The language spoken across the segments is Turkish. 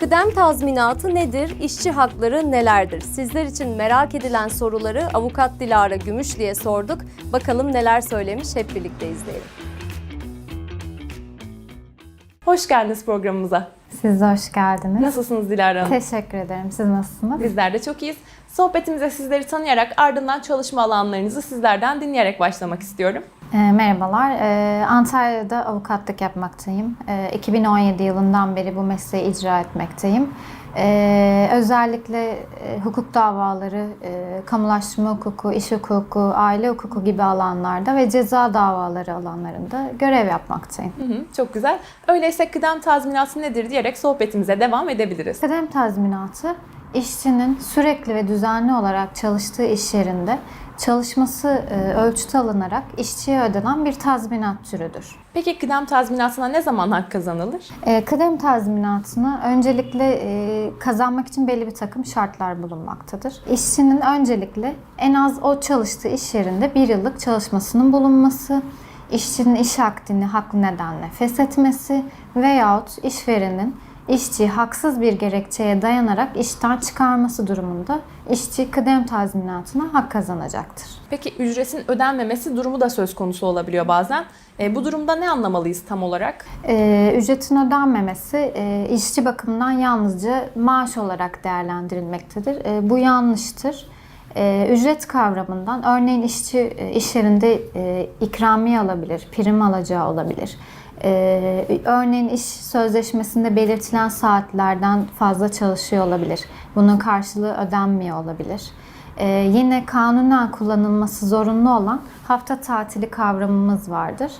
Kıdem tazminatı nedir? İşçi hakları nelerdir? Sizler için merak edilen soruları avukat Dilara Gümüşlü'ye sorduk. Bakalım neler söylemiş hep birlikte izleyelim. Hoş geldiniz programımıza. Siz de hoş geldiniz. Nasılsınız Dilara Hanım? Teşekkür ederim. Siz nasılsınız? Bizler de çok iyiyiz. Sohbetimize sizleri tanıyarak ardından çalışma alanlarınızı sizlerden dinleyerek başlamak istiyorum. E, merhabalar. E, Antalya'da avukatlık yapmaktayım. E, 2017 yılından beri bu mesleği icra etmekteyim. E, özellikle e, hukuk davaları, e, kamulaştırma hukuku, iş hukuku, aile hukuku gibi alanlarda ve ceza davaları alanlarında görev yapmaktayım. Hı hı, çok güzel. Öyleyse kıdem tazminatı nedir diyerek sohbetimize devam edebiliriz. Kıdem tazminatı işçinin sürekli ve düzenli olarak çalıştığı iş yerinde çalışması e, ölçüte alınarak işçiye ödenen bir tazminat türüdür. Peki kıdem tazminatına ne zaman hak kazanılır? E, Kıdem tazminatını öncelikle e, kazanmak için belli bir takım şartlar bulunmaktadır. İşçinin öncelikle en az o çalıştığı iş yerinde bir yıllık çalışmasının bulunması, işçinin iş akdini haklı nedenle feshetmesi veyahut işverenin işçiyi haksız bir gerekçeye dayanarak işten çıkarması durumunda işçi kıdem tazminatına hak kazanacaktır. Peki ücretin ödenmemesi durumu da söz konusu olabiliyor bazen. E, bu durumda ne anlamalıyız tam olarak? Ee, ücretin ödenmemesi e, işçi bakımından yalnızca maaş olarak değerlendirilmektedir. E, bu yanlıştır. E, ücret kavramından örneğin işçi e, iş yerinde e, ikramiye alabilir, prim alacağı olabilir. E, örneğin iş sözleşmesinde belirtilen saatlerden fazla çalışıyor olabilir. Bunun karşılığı ödenmiyor olabilir. Ee, yine kanunen kullanılması zorunlu olan hafta tatili kavramımız vardır.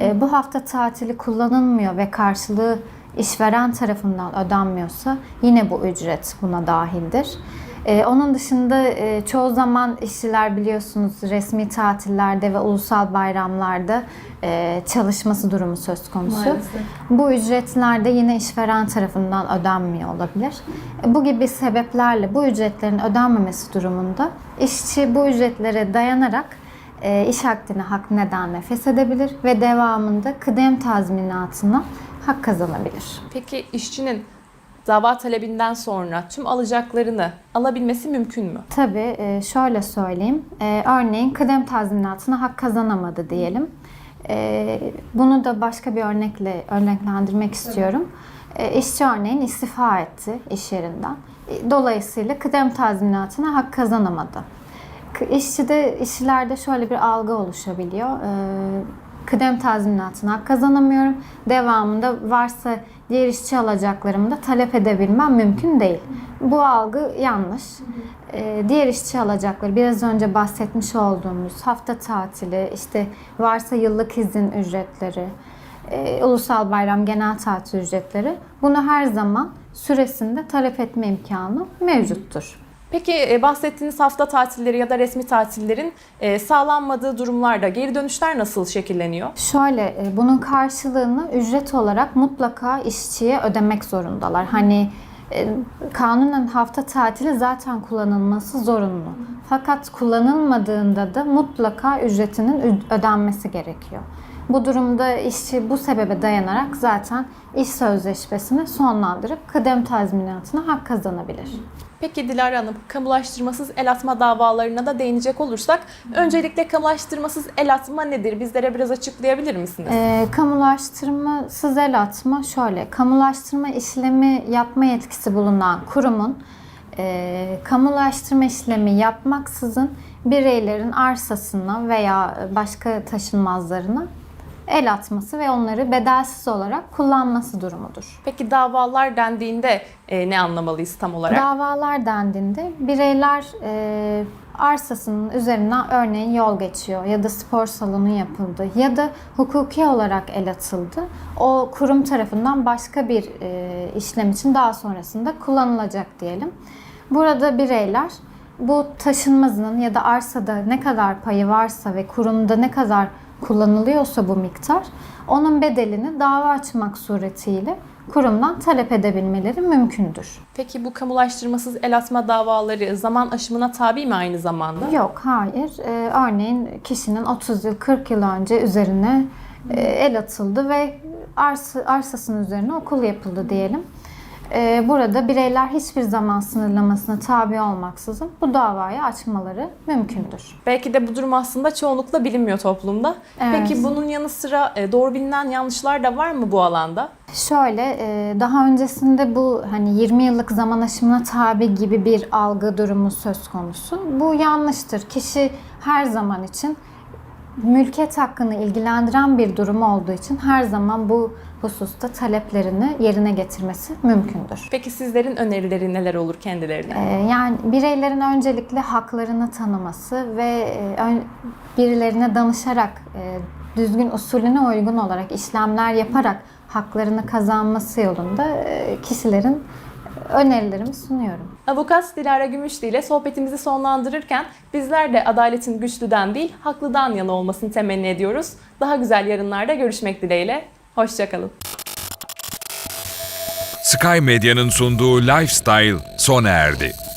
Ee, bu hafta tatili kullanılmıyor ve karşılığı işveren tarafından ödenmiyorsa yine bu ücret buna dahildir. Ee, onun dışında e, çoğu zaman işçiler biliyorsunuz resmi tatillerde ve ulusal bayramlarda e, çalışması durumu söz konusu. Maalesef. Bu ücretler de yine işveren tarafından ödenmiyor olabilir. Bu gibi sebeplerle bu ücretlerin ödenmemesi durumunda işçi bu ücretlere dayanarak e, iş akdini hak nedenle feshedebilir ve devamında kıdem tazminatına hak kazanabilir. Peki işçinin dava talebinden sonra tüm alacaklarını alabilmesi mümkün mü? Tabii e, şöyle söyleyeyim. E, Örneğin kıdem tazminatına hak kazanamadı diyelim. E, Bunu da başka bir örnekle örneklendirmek istiyorum. İşçi örneğin istifa etti iş yerinden. Dolayısıyla kıdem tazminatına hak kazanamadı. İşçide, işçilerde şöyle bir algı oluşabiliyor. Kıdem tazminatına hak kazanamıyorum. Devamında varsa diğer işçi alacaklarımı da talep edebilmem mümkün değil. Bu algı yanlış. Ee, diğer işçi alacakları biraz önce bahsetmiş olduğumuz hafta tatili, işte varsa yıllık izin ücretleri, e, ulusal bayram genel tatil ücretleri bunu her zaman süresinde talep etme imkanı mevcuttur. Peki e, bahsettiğiniz hafta tatilleri ya da resmi tatillerin e, sağlanmadığı durumlarda geri dönüşler nasıl şekilleniyor? Şöyle, e, bunun karşılığını ücret olarak mutlaka işçiye ödemek zorundalar. Hani kanunen hafta tatili zaten kullanılması zorunlu. Fakat kullanılmadığında da mutlaka ücretinin ödenmesi gerekiyor. Bu durumda işçi bu sebebe dayanarak zaten iş sözleşmesini sonlandırıp kıdem tazminatına hak kazanabilir. Peki Dilara Hanım, kamulaştırmasız el atma davalarına da değinecek olursak, öncelikle kamulaştırmasız el atma nedir? Bizlere biraz açıklayabilir misiniz? E, kamulaştırmasız el atma şöyle, kamulaştırma işlemi yapma yetkisi bulunan kurumun e, kamulaştırma işlemi yapmaksızın bireylerin arsasına veya başka taşınmazlarına el atması ve onları bedelsiz olarak kullanması durumudur. Peki davalar dendiğinde e, ne anlamalıyız tam olarak? Davalar dendiğinde bireyler e, arsasının üzerinden örneğin yol geçiyor ya da spor salonu yapıldı ya da hukuki olarak el atıldı. O kurum tarafından başka bir e, işlem için daha sonrasında kullanılacak diyelim. Burada bireyler bu taşınmazının ya da arsada ne kadar payı varsa ve kurumda ne kadar kullanılıyorsa bu miktar onun bedelini dava açmak suretiyle kurumdan talep edebilmeleri mümkündür. Peki bu kamulaştırmasız el atma davaları zaman aşımına tabi mi aynı zamanda? Yok, hayır. Ee, örneğin kişinin 30 yıl, 40 yıl önce üzerine e, el atıldı ve arsa, arsasının üzerine okul yapıldı diyelim. Ee, burada bireyler hiçbir zaman sınırlamasına tabi olmaksızın bu davayı açmaları mümkündür. Belki de bu durum aslında çoğunlukla bilinmiyor toplumda. Evet. Peki bunun yanı sıra e, doğru bilinen yanlışlar da var mı bu alanda? Şöyle, e, daha öncesinde bu hani 20 yıllık zaman aşımına tabi gibi bir algı durumu söz konusu. Bu yanlıştır. Kişi her zaman için mülkiyet hakkını ilgilendiren bir durum olduğu için her zaman bu hususta taleplerini yerine getirmesi mümkündür. Peki sizlerin önerileri neler olur kendilerine? Ee, Yani bireylerin öncelikle haklarını tanıması ve e, birilerine danışarak e, düzgün usulüne uygun olarak işlemler yaparak haklarını kazanması yolunda e, kişilerin önerilerimi sunuyorum. Avukat Dilara Gümüşlü ile sohbetimizi sonlandırırken bizler de adaletin güçlüden değil haklıdan yana olmasını temenni ediyoruz. Daha güzel yarınlarda görüşmek dileğiyle. Hoşçakalın. Sky Medya'nın sunduğu Lifestyle sona erdi.